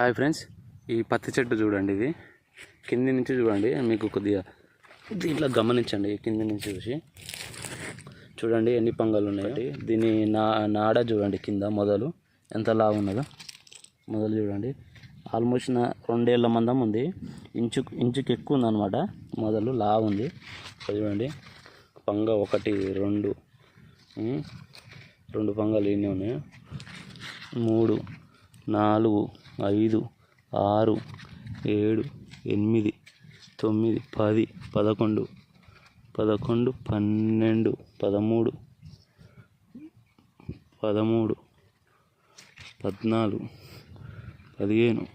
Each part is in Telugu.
హాయ్ ఫ్రెండ్స్ ఈ పత్తి చెట్టు చూడండి ఇది. కింది నుంచి చూడండి మీకు కొద్దిగా దీంట్లో గమనించండి కింది నుంచి చూసి. చూడండి ఎన్ని పంగలు ఉన్నాయి. దీని నా నాడ చూడండి కింద మొదలు. ఎంత లావు ఉన్నదో. మొదలు చూడండి. ఆల్మోస్ట్ నా రెండేళ్ళ మందం ఉంది. ఇంచు ఇంచుకు ఎక్కువ ఉందన్నమాట. మొదలు లావు ఉంది. చూడండి. పంగ ఒకటి రెండు. రెండు పంగలు ఎన్ని ఉన్నాయి. మూడు నాలుగు ఐదు ఆరు ఏడు ఎనిమిది తొమ్మిది పది పదకొండు పదకొండు పన్నెండు పదమూడు పదమూడు పద్నాలుగు పదిహేను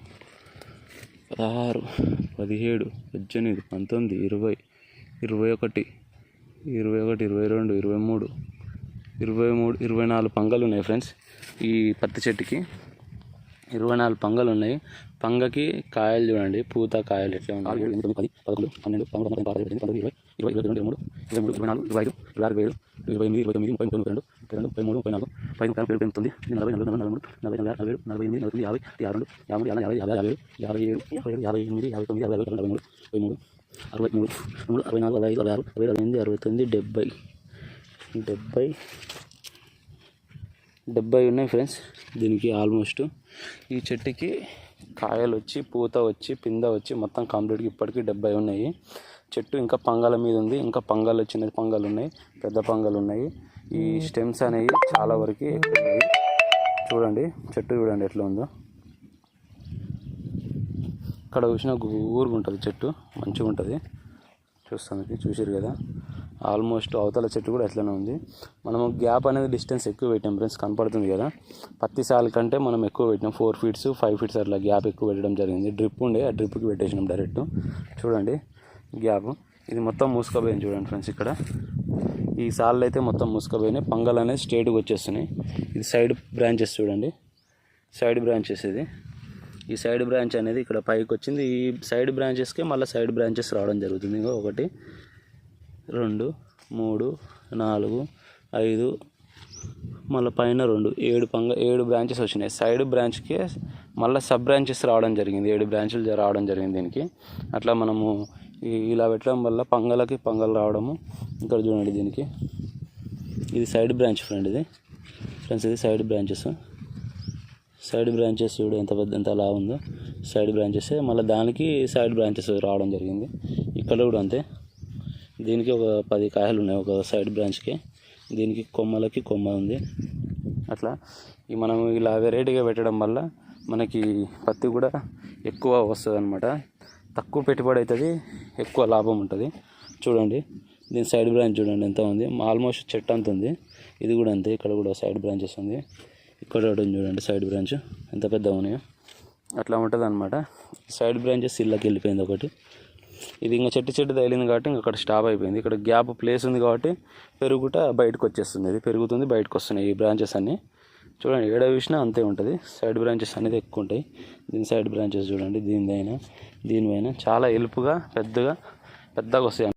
పదహారు పదిహేడు పద్దెనిమిది పంతొమ్మిది ఇరవై ఇరవై ఒకటి ఇరవై ఒకటి ఇరవై రెండు ఇరవై మూడు ఇరవై మూడు ఇరవై నాలుగు పంగలు ఉన్నాయి ఫ్రెండ్స్ ఈ పత్తి చెట్టుకి. ఇరవై నాలుగు పంగలు ఉన్నాయి. పంగకి కాయలు చూడండి. పూత కాయలు ఎట్లా ఉన్నాయి. ఏడు, ఎనిమిది, పది పదకొండు పన్నెండు పదమూడు పద్నాలుగు పదహారు ఇరవై ఇరవై ఇరవై రెండు ఇరవై మూడు ఇరవై మూడు ఇరవై నాలుగు ఇరవై ఐదు ఇరవై ఆరు ఏడు ఇరవై ఎనిమిది ఇరవై తొమ్మిది ముప్పై ముప్పై రెండు ముప్పై రెండు ముప్పై మూడు ముప్పై నాలుగు ముప్పై ముప్పై ముప్పై తొమ్మిది నలభై నలభై నలభై మూడు నలభై నలభై నలభై ఏడు నలభై ఎనిమిది నలభై యాభై యాభై రెండు యాభై యాభై యాభై యాభై ఏడు యాభై ఏడు యాభై ఏడు యాభై ఎనిమిది యాభై తొమ్మిది యాభై నలభై మూడు ముప్పై మూడు అరవై మూడు మూడు అరవై నాలుగు అరవై ఐదు అరవై ఆరు అరవై అరవై ఎనిమిది అరవై తొమ్మిది డెబ్బై డెబ్బై డెబ్బై ఉన్నాయి ఫ్రెండ్స్. దీనికి ఆల్మోస్ట్ ఈ చెట్టుకి కాయలు వచ్చి పూత వచ్చి పింద వచ్చి మొత్తం కంప్లీట్గా ఇప్పటికీ డెబ్బై ఉన్నాయి. చెట్టు ఇంకా పంగాల మీద ఉంది. ఇంకా పంగాలు చిన్న పంగాలు ఉన్నాయి. పెద్ద పంగాలు ఉన్నాయి. ఈ స్టెమ్స్ అనేవి చాలా వరకు ఎక్కువ ఉన్నాయి చూడండి చెట్టు చూడండి ఎట్లా ఉందో. ఇక్కడ చూసిన ఊరుగా ఉంటుంది చెట్టు. మంచిగా ఉంటుంది చూస్తానికి చూసారు కదా. ఆల్మోస్ట్ అవతల చెట్టు కూడా ఎట్లనే ఉంది. మనము గ్యాప్ అనేది డిస్టెన్స్ ఎక్కువ పెట్టాం ఫ్రెండ్స్ కనపడుతుంది కదా? పత్తి సాల్ కంటే మనం ఎక్కువ పెట్టినాం ఫోర్ ఫీట్స్ ఫైవ్ ఫీట్స్ అట్లా గ్యాప్ ఎక్కువ పెట్టడం జరిగింది. డ్రిప్ ఉండే ఆ డ్రిప్కి పెట్టేసినాం డైరెక్ట్ చూడండి గ్యాప్. ఇది మొత్తం మూసుకపోయింది చూడండి ఫ్రెండ్స్ ఇక్కడ. ఈ సార్లు అయితే మొత్తం మూసుకపోయినాయి. పంగల్ అనేది స్ట్రేట్గా వచ్చేస్తున్నాయి. ఇది సైడ్ బ్రాంచెస్ చూడండి. సైడ్ బ్రాంచెస్ ఇది. ఈ సైడ్ బ్రాంచ్ అనేది ఇక్కడ పైకి వచ్చింది. ఈ సైడ్ బ్రాంచెస్కి మళ్ళీ సైడ్ బ్రాంచెస్ రావడం జరుగుతుంది. ఇంకా ఒకటి. రెండు మూడు నాలుగు ఐదు మళ్ళీ పైన రెండు. ఏడు పంగ ఏడు బ్రాంచెస్ వచ్చినాయి. సైడ్ బ్రాంచ్కి మళ్ళీ సబ్ బ్రాంచెస్ రావడం జరిగింది. ఏడు బ్రాంచులు రావడం జరిగింది దీనికి. అట్లా మనము ఇలా పెట్టడం వల్ల పంగలకి పంగలు రావడము ఇక్కడ చూడండి దీనికి. ఇది సైడ్ బ్రాంచ్ ఫ్రెండ్ ఇది. ఫ్రెండ్స్ ఇది సైడ్ బ్రాంచెస్ సైడ్ బ్రాంచెస్ చూడు ఎంత పెద్ద ఎంత అలా ఉందో సైడ్ బ్రాంచెస్ మళ్ళీ దానికి సైడ్ బ్రాంచెస్ రావడం జరిగింది. ఇక్కడ కూడా అంతే. దీనికి ఒక పది కాయలు ఉన్నాయి ఒక సైడ్ బ్రాంచ్కి దీనికి కొమ్మలకి కొమ్మ ఉంది. అట్లా ఈ మనం ఇలా వెరైటీగా పెట్టడం వల్ల మనకి పత్తి కూడా ఎక్కువ వస్తుంది అనమాట తక్కువ పెట్టుబడి అవుతుంది ఎక్కువ లాభం ఉంటుంది. చూడండి దీని సైడ్ బ్రాంచ్ చూడండి ఎంత ఉంది. ఆల్మోస్ట్ చెట్టు అంత ఉంది. ఇది కూడా అంతే ఇక్కడ కూడా సైడ్ బ్రాంచెస్ ఉంది. ఇక్కడ ఒకటి చూడండి సైడ్ బ్రాంచ్ ఎంత పెద్ద ఉన్నాయో. అట్లా ఉంటుంది అనమాట సైడ్ బ్రాంచెస్ ఇళ్ళకి వెళ్ళిపోయింది ఒకటి. ఇది ఇంకా చెట్టు చెట్టు తగిలింది కాబట్టి ఇంకా అక్కడ స్టాప్ అయిపోయింది. ఇక్కడ గ్యాప్ ప్లేస్ ఉంది కాబట్టి పెరుగుట బయటకు వచ్చేస్తుంది. ఇది పెరుగుతుంది బయటకు వస్తున్నాయి ఈ బ్రాంచెస్ అన్నీ. చూడండి ఏడ చూసినా అంతే ఉంటుంది. సైడ్ బ్రాంచెస్ అనేది ఎక్కువ ఉంటాయి. దీని సైడ్ బ్రాంచెస్ చూడండి దీనిదైనా దీనిపైన చాలా ఎలుపుగా పెద్దగా పెద్దగా వస్తాయి.